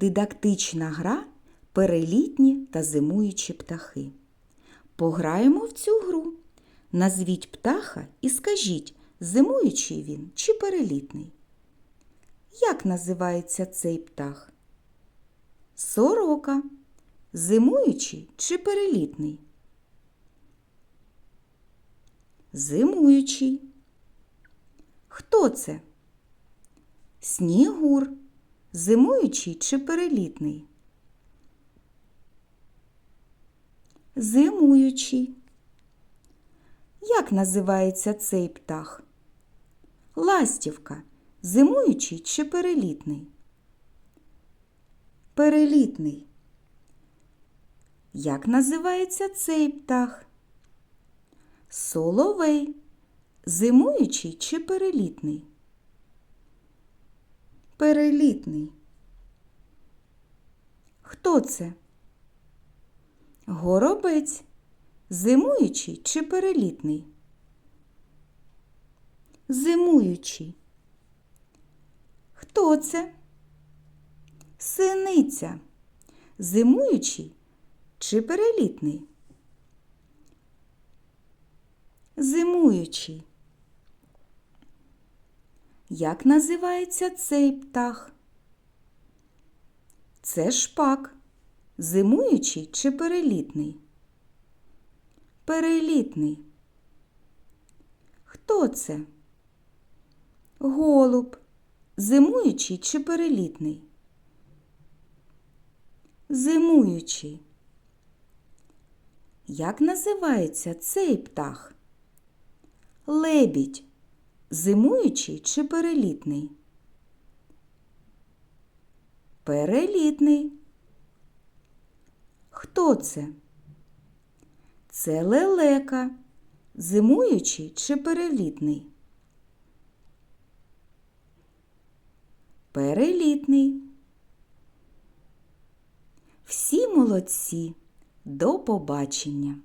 дидактична гра перелітні та зимуючі птахи. Пограємо в цю гру. Назвіть птаха і скажіть, зимуючий він чи перелітний. Як називається цей птах? Сорока. Зимуючий чи перелітний? Зимуючий. Хто це? Снігур. Зимуючий чи перелітний? Зимуючий. Як називається цей птах? Ластівка. Зимуючий чи перелітний? Перелітний. Як називається цей птах? Соловей. Зимуючий чи перелітний? Перелітний. Хто це? Горобець. Зимуючий чи перелітний? Зимуючий. Хто це? Синиця. Зимуючий чи перелітний? Зимуючий. Як називається цей птах? Це шпак. Зимуючий чи перелітний? Перелітний. Хто це? Голуб. Зимуючий чи перелітний? Зимуючий. Як називається цей птах? Лебідь. Зимуючий чи перелітний? Перелітний. Хто це? Це лелека. Зимуючий чи перелітний? Перелітний. Всі молодці. До побачення!